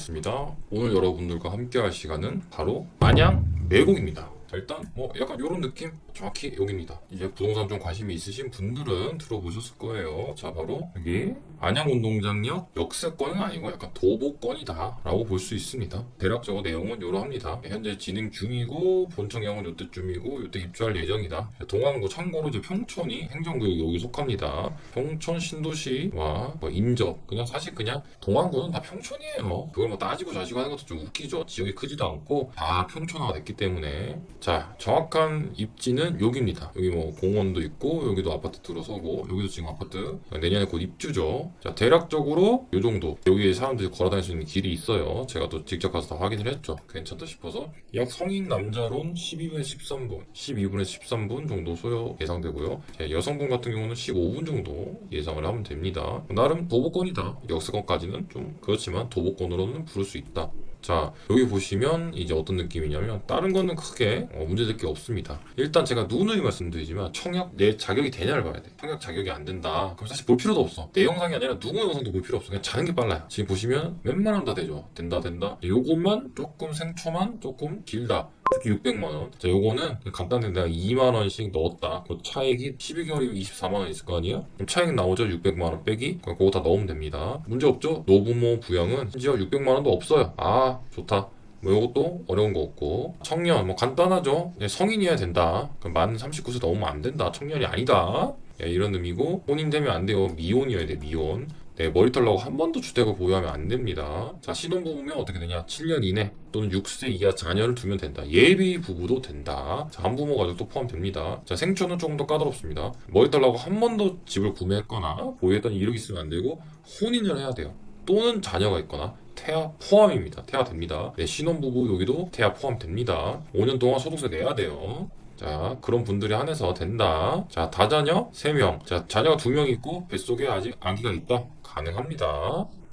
반갑습니다. 오늘 여러분들과 함께 할 시간은 바로 안양 매곡입니다. 자, 일단 뭐 약간 이런 느낌 정확히 여기입니다. 이제 부동산 좀 관심이 있으신 분들은 들어보셨을 거예요. 자 바로 여기 안양운동장역 역세권은 아니고 약간 도보권이다 라고 볼 수 있습니다. 대략적으로 내용은 이러합니다. 현재 진행 중이고 본청약은 이때쯤이고 이때 입주할 예정이다. 동안구 참고로 이제 평촌이 행정구역 여기 속합니다. 평촌 신도시와 뭐 인접 그냥 사실 그냥 동안구는 다 평촌이에요. 그걸 뭐 따지고 자시고 하는 것도 좀 웃기죠. 지역이 크지도 않고 다 평촌화가 됐기 때문에 자 정확한 입지는 여기입니다. 여기 뭐 공원도 있고 여기도 아파트 들어서고 여기도 지금 아파트 내년에 곧 입주죠. 자 대략적으로 요 정도 여기에 사람들이 걸어다닐 수 있는 길이 있어요. 제가 또 직접 가서 다 확인을 했죠. 괜찮다 싶어서 약 성인 남자론 12분에 13분, 12분에 13분 정도 소요 예상되고요. 자, 여성분 같은 경우는 15분 정도 예상을 하면 됩니다. 나름 도보권이다. 역세권까지는 좀 그렇지만 도보권으로는 부를 수 있다. 자 여기 보시면 이제 어떤 느낌이냐면 다른 거는 크게 어, 문제될 게 없습니다. 일단 제가 누누이 말씀드리지만 청약 내 자격이 되냐를 봐야 돼. 청약 자격이 안 된다. 그럼 사실 볼 필요도 없어. 내 영상이 아니라 누구 영상도 볼 필요 없어. 그냥 자는 게 빨라요. 지금 보시면 웬만하면 다 되죠. 된다 된다. 요것만 조금 생초만 조금 길다 특히 600만 원. 자, 요거는 간단히 내가 2만 원씩 넣었다. 그 차액이 12개월이면 24만 원 있을 거 아니에요? 그럼 차액 나오죠? 600만 원 빼기? 그럼 그거 다 넣으면 됩니다. 문제 없죠? 노부모 부양은 심지어 600만 원도 없어요. 아, 좋다. 뭐 이것도 어려운 거 없고 청년 뭐 간단하죠 예, 성인이어야 된다 그럼 만 39세 넘으면 안 된다 청년이 아니다 예, 이런 의미고 혼인 되면 안 돼요 미혼이어야 돼 미혼 네, 머리털 나고 한 번도 주택을 보유하면 안 됩니다. 자, 신혼부부면 어떻게 되냐? 7년 이내 또는 6세 이하 자녀를 두면 된다. 예비 부부도 된다. 자, 한부모 가족도 포함됩니다. 자, 생초는 조금 더 까다롭습니다. 머리털 나고 한 번도 집을 구매했거나 보유했던 이력이 있으면 안 되고 혼인을 해야 돼요. 또는 자녀가 있거나 태아 포함입니다. 태아 됩니다. 네, 신혼부부 여기도 태아 포함됩니다. 5년 동안 소득세 내야 돼요. 자, 그런 분들이 한해서 된다. 자, 다자녀 3명. 자, 자녀가 2명 있고 뱃속에 아직 아기가 있다. 가능합니다.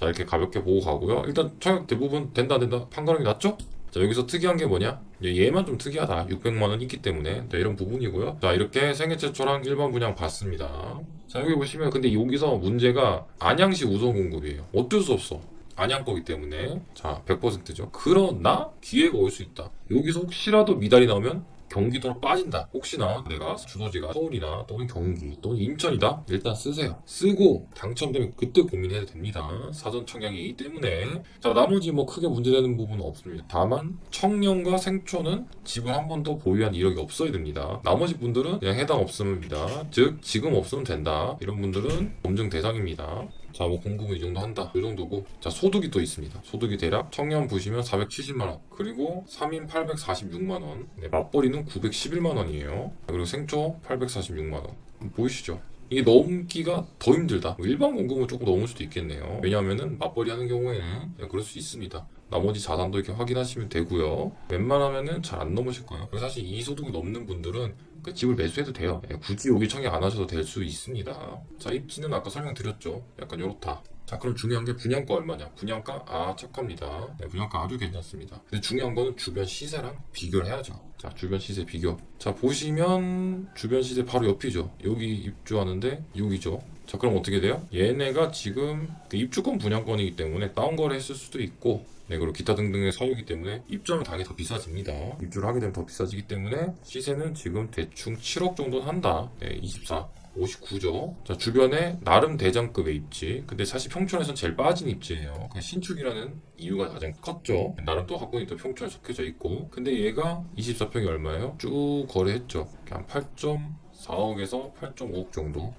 자, 이렇게 가볍게 보고 가고요. 일단 청약 대부분 된다, 된다. 판가름이 났죠? 자, 여기서 특이한 게 뭐냐? 얘만 좀 특이하다. 600만원 있기 때문에. 네, 이런 부분이고요. 자, 이렇게 생애 최초랑 일반 분양 봤습니다. 자, 여기 보시면 근데 여기서 문제가 안양시 우선 공급이에요. 어쩔 수 없어. 안양 거기 때문에 자 100%죠 그러나 기회가 올 수 있다 여기서 혹시라도 미달이 나오면 경기도로 빠진다. 혹시나 내가 주소지가 서울이나 또는 경기 또는 인천이다. 일단 쓰세요. 쓰고 당첨되면 그때 고민해도 됩니다. 사전 청약이기 때문에 자 나머지 뭐 크게 문제되는 부분은 없습니다. 다만 청년과 생초는 집을 한 번도 보유한 이력이 없어야 됩니다. 나머지 분들은 그냥 해당 없음입니다. 즉 지금 없으면 된다. 이런 분들은 검증 대상입니다. 자, 뭐 공급은 이 정도 한다. 이 정도고. 자, 소득이 또 있습니다. 소득이 대략 청년 보시면 470만원. 그리고 3인 846만원. 네, 맞벌이는 911만원이에요. 그리고 생초 846만원. 보이시죠? 이게 넘기가 더 힘들다. 뭐 일반 공급은 조금 넘을 수도 있겠네요. 왜냐하면은 맞벌이 하는 경우에는 네, 그럴 수 있습니다. 나머지 자산도 이렇게 확인하시면 되고요. 웬만하면은 잘 안 넘으실 거예요. 사실 이 소득이 넘는 분들은 그 집을 매수해도 돼요. 예, 굳이 여기 청약 안 하셔도 될 수 있습니다. 자, 입지는 아까 설명드렸죠. 약간 요렇다. 자, 그럼 중요한 게 분양가 얼마냐? 분양가 아 착합니다. 네, 분양가 아주 괜찮습니다. 근데 중요한 거는 주변 시세랑 비교를 해야죠. 자, 주변 시세 비교. 자, 보시면 주변 시세 바로 옆이죠. 여기 입주하는데 여기죠. 자, 그럼 어떻게 돼요? 얘네가 지금 그 입주권 분양권이기 때문에 다운거래 했을 수도 있고 네, 그리고 기타 등등의 사유이기 때문에 입주하면 당연히 더 비싸집니다. 입주를 하게 되면 더 비싸지기 때문에 시세는 지금 대충 7억 정도는 한다. 네, 24. 59죠. 자, 주변에 나름 대장급의 입지. 근데 사실 평촌에선 제일 빠진 입지예요. 그 신축이라는 이유가 가장 컸죠. 나름 또 갖고 있는 또 평촌에 속해져 있고. 근데 얘가 24평이 얼마예요? 쭉 거래했죠. 한 8.4억에서 8.5억 정도.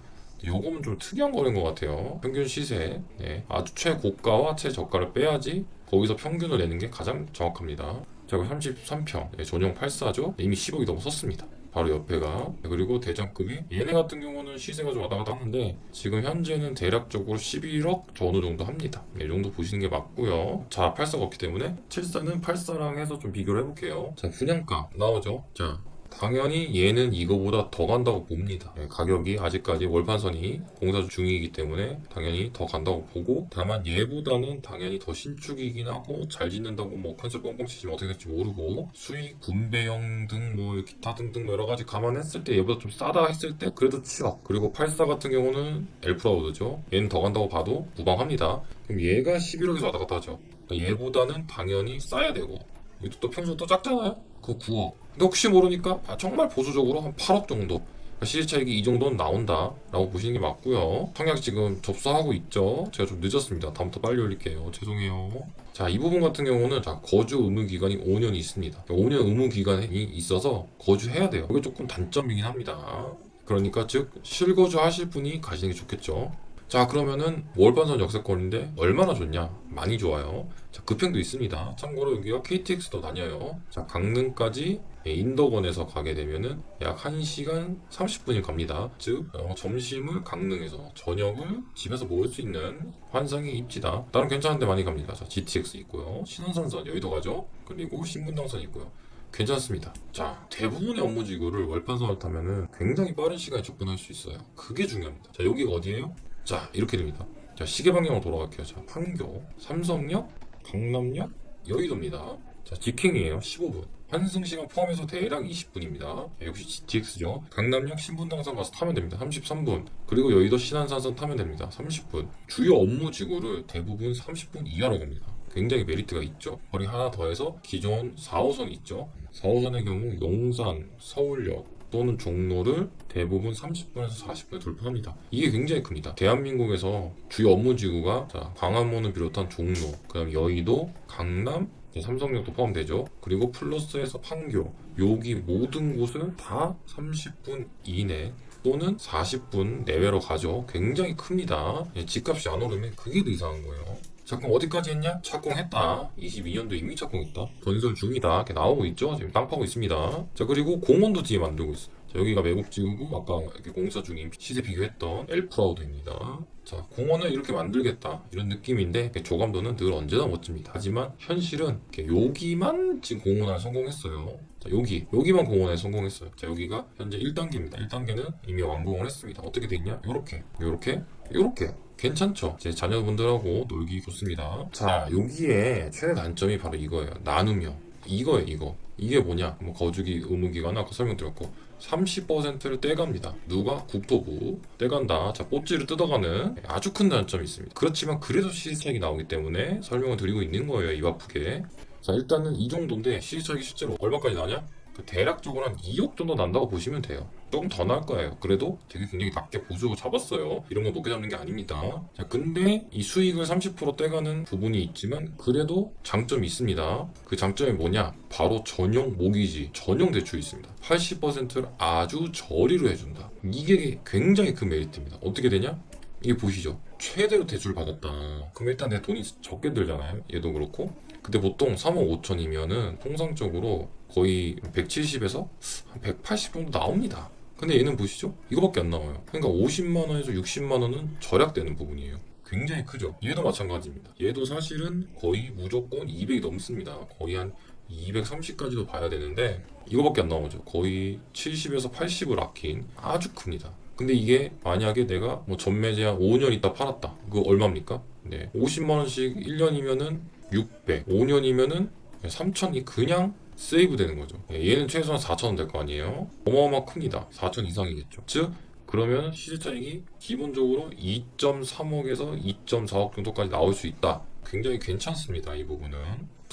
요거는 좀 특이한 거래인 것 같아요. 평균 시세. 네. 아주 최고가와 최저가를 빼야지 거기서 평균을 내는 게 가장 정확합니다. 자, 33평. 네, 전용 84죠. 이미 10억이 넘었었습니다. 바로 옆에가 네, 그리고 대장급이 얘네 같은 경우는 시세가 좀 왔다 갔다 하는데 지금 현재는 대략적으로 11억 전후 정도 합니다 네, 이 정도 보시는 게 맞고요 자 84가 없기 때문에 74는 84랑 해서 좀 비교를 해볼게요 자 분양가 나오죠 자 당연히 얘는 이거보다 더 간다고 봅니다. 예, 가격이 아직까지 월판선이 공사 중이기 때문에 당연히 더 간다고 보고 다만 얘보다는 당연히 더 신축이긴 하고 잘 짓는다고 뭐 컨셉 뻥뻥 치지면 어떻게 될지 모르고 수익 분배형 등 뭐 기타 등등 여러 가지 감안했을 때 얘보다 좀 싸다 했을 때 그래도 7억 그리고 84 같은 경우는 엘프라우드죠 얘는 더 간다고 봐도 무방합니다 그럼 얘가 11억에서 왔다 갔다 하죠 그러니까 얘보다는 당연히 싸야 되고 이것도 또 평소 또 작잖아요. 그거 9억. 근데 혹시 모르니까 아, 정말 보수적으로 한 8억 정도. 그러니까 시세 차익이 이 정도는 나온다라고 보시는 게 맞고요. 청약 지금 접수하고 있죠. 제가 좀 늦었습니다. 다음부터 빨리 올릴게요. 죄송해요. 자, 이 부분 같은 경우는 자, 거주 의무 기간이 5년이 있습니다. 5년 의무 기간이 있어서 거주해야 돼요. 이게 조금 단점이긴 합니다. 그러니까 즉 실거주 하실 분이 가시는 게 좋겠죠. 자 그러면은 월반선 역세권인데 얼마나 좋냐? 많이 좋아요. 자 급행도 있습니다. 참고로 여기가 KTX도 다녀요. 자 강릉까지 예, 인덕원에서 가게 되면은 약 1시간 30분이 갑니다. 즉 어, 점심을 강릉에서 저녁을 집에서 먹을 수 있는 환상의 입지다. 다른 괜찮은 데 많이 갑니다. 자 GTX 있고요. 신원산선 여의도 가죠. 그리고 신분당선 있고요. 괜찮습니다. 자, 대부분의 업무지구를 월판선을 타면은 굉장히 빠른 시간에 접근할 수 있어요. 그게 중요합니다. 자, 여기가 어디예요? 자, 이렇게 됩니다. 자, 시계 방향으로 돌아갈게요. 자, 판교, 삼성역, 강남역, 여의도입니다. 자, 직행이에요. 15분. 환승 시간 포함해서 대략 20분입니다. 역시 GTX죠. 강남역 신분당선 가서 타면 됩니다. 33분. 그리고 여의도 신안산선 타면 됩니다. 30분. 주요 업무 지구를 대부분 30분 이하로 갑니다. 굉장히 메리트가 있죠. 거리 하나 더해서 기존 4호선 있죠. 4호선의 경우 용산, 서울역 또는 종로를 대부분 30분에서 40분에 돌파합니다. 이게 굉장히 큽니다. 대한민국에서 주요 업무 지구가 자, 광화문을 비롯한 종로, 그다음 여의도, 강남, 삼성역도 포함되죠. 그리고 플러스에서 판교, 여기 모든 곳은 다 30분 이내 또는 40분 내외로 가죠. 굉장히 큽니다. 예, 집값이 안 오르면 그게 더 이상한 거예요. 자 그럼 어디까지 했냐? 착공했다. 22년도 이미 착공했다. 건설 중이다. 이렇게 나오고 있죠. 지금 땅 파고 있습니다. 자 그리고 공원도 뒤에 만들고 있어요. 자, 여기가 매국 지구고 아까 이렇게 공사 중인 시세 비교했던 엘프라우드입니다. 자 공원을 이렇게 만들겠다 이런 느낌인데 이렇게 조감도는 늘 언제나 멋집니다. 하지만 현실은 이렇게 여기만 지금 공원에 성공했어요. 자 여기 여기만 공원에 성공했어요. 자 여기가 현재 1단계입니다. 1단계는 이미 완공을 했습니다. 어떻게 돼 있냐? 요렇게 요렇게 괜찮죠? 제 자녀분들하고 놀기 좋습니다. 자, 여기에 최대 단점이 바로 이거예요. 나누며. 이거예요, 이거. 이게 뭐냐? 뭐 거주기 의무기간 아까 설명드렸고 30%를 떼갑니다. 누가? 국토부 떼간다. 자, 뽀찌를 뜯어가는 아주 큰 단점이 있습니다. 그렇지만 그래도 시세차익이 나오기 때문에 설명을 드리고 있는 거예요, 입 아프게. 자, 일단은 이 정도인데 시세차익이 실제로 얼마까지 나냐? 그 대략적으로 한 2억 정도 난다고 보시면 돼요. 조금 더 나을 거예요. 그래도 되게 굉장히 낮게 보수고 잡았어요. 이런 거 높게 잡는 게 아닙니다. 자, 근데 이 수익을 30% 떼가는 부분이 있지만 그래도 장점이 있습니다. 그 장점이 뭐냐? 바로 전용 모기지, 전용 대출이 있습니다. 80%를 아주 저리로 해준다. 이게 굉장히 큰 메리트입니다. 어떻게 되냐? 이게 보시죠. 최대로 대출 받았다. 그럼 일단 내 돈이 적게 들잖아요. 얘도 그렇고. 근데 보통 3억 5천이면은 통상적으로 거의 170에서 한 180 정도 나옵니다. 근데 얘는 보시죠? 이거밖에 안 나와요. 그러니까 50만 원에서 60만 원은 절약되는 부분이에요. 굉장히 크죠. 얘도 마찬가지입니다. 얘도 사실은 거의 무조건 200이 넘습니다. 거의 한 230까지도 봐야 되는데 이거밖에 안 나오죠. 거의 70에서 80을 아낀 아주 큽니다. 근데 이게 만약에 내가 뭐 전매 제한 5년 있다 팔았다. 그거 얼마입니까? 네. 50만 원씩 1년이면은 600, 5년이면은 3천이 그냥 세이브 되는 거죠. 예, 얘는 최소한 4천원 될 거 아니에요? 어마어마 큽니다. 4천 이상이겠죠. 즉, 그러면 시세차익이 기본적으로 2.3억에서 2.4억 정도까지 나올 수 있다. 굉장히 괜찮습니다. 이 부분은.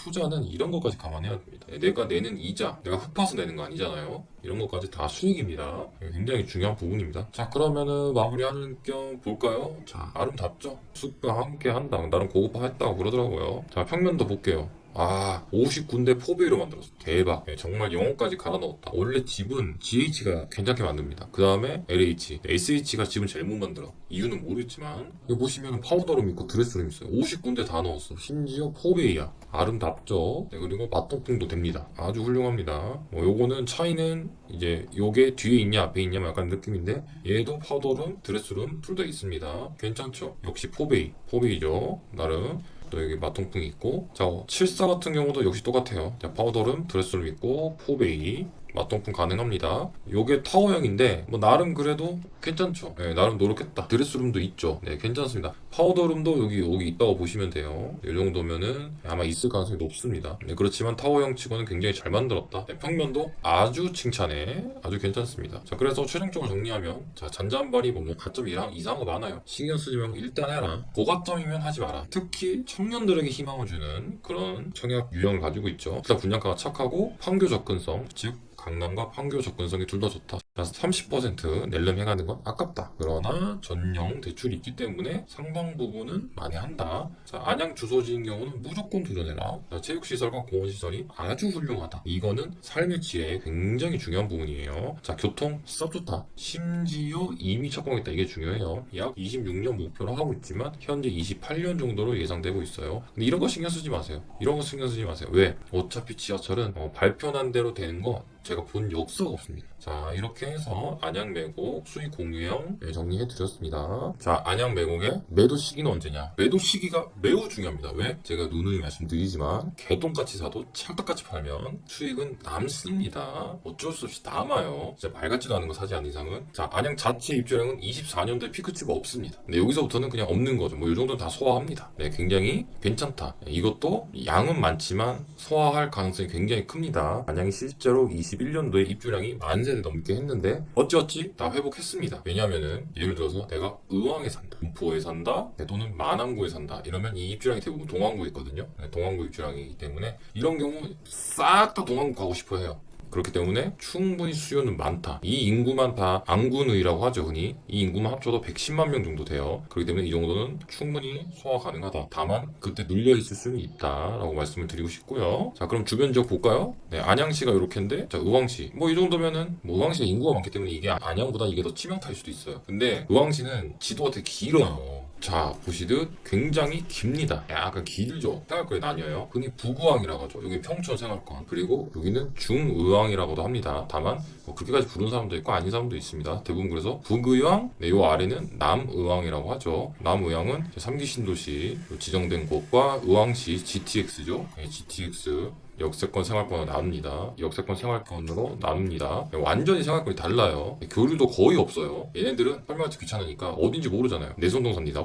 투자는 이런 것까지 감안해야 됩니다. 내가 내는 이자, 내가 흑파서 내는 거 아니잖아요. 이런 것까지 다 수익입니다. 굉장히 중요한 부분입니다. 자, 그러면은 마무리하는 겸 볼까요? 자, 아름답죠? 숲과 함께 한다. 나름 고급화 했다고 그러더라고요. 자, 평면도 볼게요. 아, 59인데 포베이로 만들었어. 대박. 네, 정말 영어까지 갈아 넣었다. 원래 집은 GH가 괜찮게 만듭니다. 그 다음에 LH. SH가 집은 제일 못 만들어. 이유는 모르겠지만. 여기 보시면 파우더룸 있고 드레스룸 있어요. 59인데 다 넣었어. 심지어 포베이야. 아름답죠? 네, 그리고 맛동풍도 됩니다. 아주 훌륭합니다. 뭐 요거는 차이는 이제 요게 뒤에 있냐 앞에 있냐 뭐 약간 느낌인데 얘도 파우더룸, 드레스룸 둘 다 있습니다. 괜찮죠? 역시 포베이. 포베이죠. 나름. 또 여기 마통풍이 있고 자74 같은 경우도 역시 똑같아요. 자 파우더룸 드레스룸 있고 포베이 맞동풍 가능합니다. 요게 타워형인데 뭐 나름 그래도 괜찮죠. 네, 나름 노력했다. 드레스룸도 있죠. 네, 괜찮습니다. 파우더룸도 여기 여기 있다고 보시면 돼요. 이 정도면은 아마 있을 가능성이 높습니다. 네, 그렇지만 타워형 치고는 굉장히 잘 만들었다. 네, 평면도 아주 칭찬해. 아주 괜찮습니다. 자, 그래서 최종적으로 정리하면 자, 잔잔바리 뭐, 뭐 가점 이상 이상한 거 많아요. 신경 쓰지 말고 일단 해라. 고가점이면 하지 마라. 특히 청년들에게 희망을 주는 그런 청약 유형을 가지고 있죠. 일단 분양가가 착하고 판교 접근성, 즉 강남과 판교 접근성이 둘 다 좋다. 그래서 30% 낼름 해가는 건 아깝다. 그러나 전용 대출이 있기 때문에 상당 부분은 많이 한다. 자, 안양 주소지인 경우는 무조건 도전해라. 자, 체육시설과 공원시설이 아주 훌륭하다. 이거는 삶의 지혜에 굉장히 중요한 부분이에요. 자, 교통 썩 좋다. 심지어 이미 착공했다. 이게 중요해요. 약 26년 목표로 하고 있지만 현재 28년 정도로 예상되고 있어요. 근데 이런 거 신경 쓰지 마세요. 이런 거 신경 쓰지 마세요. 왜? 어차피 지하철은 어, 발표난 대로 되는 거 제가 본 역사가 없습니다. 자, 이렇게 해서 안양 매곡 수익 공유형 네, 정리해 드렸습니다. 자, 안양 매곡의 매도 시기는 언제냐? 매도 시기가 매우 중요합니다. 왜? 제가 누누이 말씀드리지만 개똥같이 사도 찰떡같이 팔면 수익은 남습니다. 어쩔 수 없이 남아요. 진짜 말 같지도 않은 거 사지 않는 이상은. 자, 안양 자체 입주량은 24년도에 피크치가 없습니다. 근데 여기서부터는 그냥 없는 거죠. 뭐 이 정도는 다 소화합니다. 네, 굉장히 괜찮다. 네, 이것도 양은 많지만 소화할 가능성이 굉장히 큽니다. 안양이 실제로 21년도에 입주량이 만 세대 넘게 했는데 어찌어찌 다 회복했습니다. 왜냐면은 예를 들어서 내가 의왕에 산다, 군포에 산다, 네, 또는 만안구에 산다 이러면 이 입주량이 대부분 동안구에 있거든요. 네, 동안구 입주량이기 때문에 이런 경우 싹 다 동안구 가고 싶어 해요. 그렇기 때문에 충분히 수요는 많다. 이 인구만 다 안군의라고 하죠, 흔히. 이 인구만 합쳐도 110만 명 정도 돼요. 그렇기 때문에 이 정도는 충분히 소화 가능하다. 다만 그때 눌려 있을 수는 있다라고 말씀을 드리고 싶고요. 자, 그럼 주변 지역 볼까요? 네, 안양시가 이렇게인데, 자, 의왕시. 뭐 이 정도면은 뭐 의왕시가 인구가 많기 때문에 이게 안양보다 이게 더 치명타일 수도 있어요. 근데 의왕시는 지도가 되게 길어요. 자 보시듯 굉장히 깁니다. 약간 길죠. 생활권이 나뉘어요. 흔히 부구항이라고 하죠. 여기 평촌 생활권. 그리고 여기는 중의왕이라고도 합니다. 다만 뭐 그렇게까지 부르는 사람도 있고 아닌 사람도 있습니다. 대부분 그래서 북의왕, 네, 요 아래는 남의왕이라고 하죠. 남의왕은 3기 신도시 지정된 곳과 의왕시 GTX죠. 네, GTX 역세권 생활권으로 나눕니다. 역세권 생활권으로 나눕니다. 완전히 생활권이 달라요. 교류도 거의 없어요. 얘네들은 설명하기 귀찮으니까 어딘지 모르잖아요.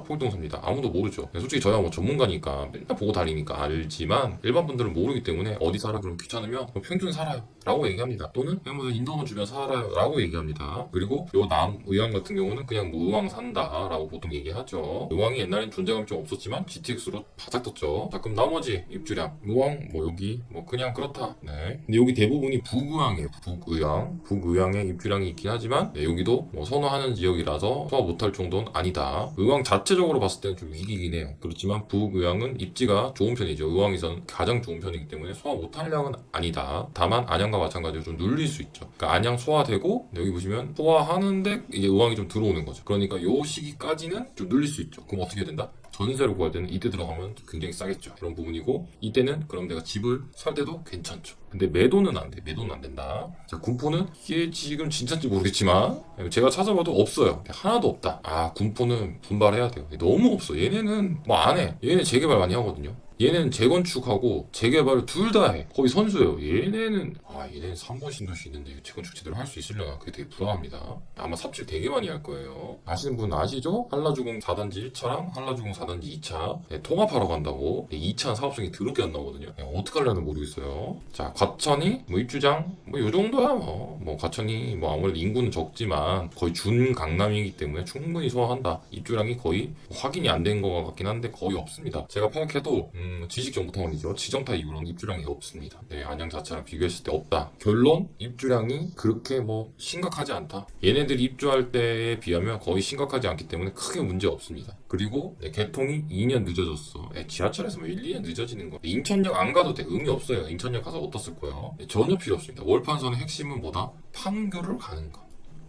포일동 삽니다. 아무도 모르죠. 솔직히 저야 뭐 전문가니까 맨날 보고 다니니까 알지만 일반 분들은 모르기 때문에 어디 살아 그럼 귀찮으면 그럼 평균 살아요. 라고 얘기합니다. 또는 그냥 뭐 인도원 주변 살아요. 라고 얘기합니다. 그리고 요 남의왕 같은 경우는 그냥 뭐 의왕 산다. 라고 보통 얘기하죠. 의왕이 옛날엔 존재감이 좀 없었지만 GTX로 바짝 떴죠. 자, 그럼 나머지 입주량. 의왕, 뭐 여기, 뭐 그냥 그렇다. 네. 근데 여기 대부분이 북의왕이에요. 북의왕. 북의왕의 입주량이 있긴 하지만 네, 여기도 뭐 선호하는 지역이라서 소화 못할 정도는 아니다. 의왕 자체적으로 봤을 때는 좀 위기긴 해요. 그렇지만 북의왕은 입지가 좋은 편이죠. 의왕에선 가장 좋은 편이기 때문에 소화 못할 양은 아니다. 다만 안양과 마찬가지로 좀 눌릴 수 있죠. 그러니까 안양 소화되고 여기 보시면 소화하는데 이제 의왕이 좀 들어오는 거죠. 그러니까 요 시기까지는 좀 눌릴 수 있죠. 그럼 어떻게 된다? 전세로 구할 때는 이때 들어가면 굉장히 싸겠죠. 그런 부분이고 이때는 그럼 내가 집을 살 때도 괜찮죠. 근데 매도는 안 돼. 매도는 안 된다. 자, 군포는 이게 지금 진짜인지 모르겠지만 제가 찾아봐도 없어요. 하나도 없다. 아, 군포는 분발해야 돼요. 너무 없어. 얘네는 뭐 안 해. 얘네 재개발 많이 하거든요. 얘는 재건축하고 재개발을 둘 다 해. 거의 선수예요. 얘네는 아 얘네는 3번 신도시 있는데 재건축 제대로 할 수 있으려나 그게 되게 불안합니다. 아마 삽질 되게 많이 할 거예요. 아시는 분 아시죠? 한라주공 4단지 1차랑 한라주공 4단지 2차 네, 통합하러 간다고 네, 2차 사업성이 더럽게 안 나오거든요. 네, 어떡하려는 모르겠어요. 자 과천이 뭐 입주장 뭐 요 정도야 뭐. 뭐 과천이 뭐 아무래도 인구는 적지만 거의 준 강남이기 때문에 충분히 소화한다. 입주량이 거의 확인이 안 된 것 같긴 한데 거의 없습니다. 제가 파악해도 음, 지식 정보통원이죠. 지정타 이후로는 입주량이 없습니다. 네, 안양 자체랑 비교했을 때 없다. 결론 입주량이 그렇게 뭐 심각하지 않다. 얘네들이 입주할 때에 비하면 거의 심각하지 않기 때문에 크게 문제 없습니다. 그리고 네, 개통이 2년 늦어졌어. 네, 지하철에서 뭐 1, 2년 늦어지는 거. 인천역 안 가도 돼. 의미 없어요. 인천역 가서 어떻을 거예요? 네, 전혀 필요 없습니다. 월판선의 핵심은 뭐다? 판교를 가는 거.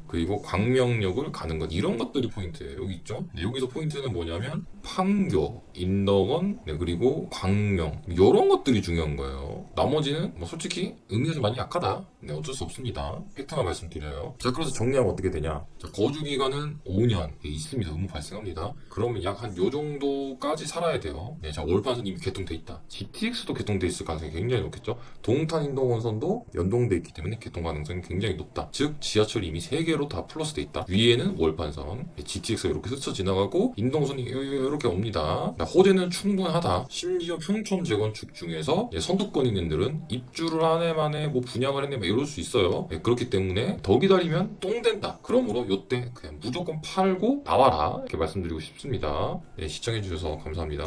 그리고 광명역을 가는 것 이런 것들이 포인트예요. 여기 있죠? 네, 여기서 포인트는 뭐냐면 판교, 인덕원, 네, 그리고 광명 이런 것들이 중요한 거예요. 나머지는 뭐 솔직히 의미가 좀 많이 약하다. 네, 어쩔 수 없습니다. 팩트만 말씀드려요. 자, 그래서 정리하면 어떻게 되냐? 자, 거주 기간은 5년 예, 있습니다. 의무 발생합니다. 그러면 약 한 요 정도까지 살아야 돼요. 네, 자, 올판선 이미 개통돼 있다. GTX도 개통돼 있을 가능성이 굉장히 높겠죠. 동탄 인동원선도 연동돼 있기 때문에 개통 가능성이 굉장히 높다. 즉 지하철 이미 3개 로 다 플러스돼 있다. 위에는 월판선, GTX가 이렇게 스쳐 지나가고 인동선이 이렇게 옵니다. 나 호재는 충분하다. 심지어 평촌 재건축 중에서 예, 선두권 있는 들은 입주를 한 해 만에 뭐 분양을 했네 막 이럴 수 있어요. 예, 그렇기 때문에 더 기다리면 똥 된다. 그러므로 요때 그냥 무조건 팔고 나와라 이렇게 말씀드리고 싶습니다. 예, 시청해주셔서 감사합니다.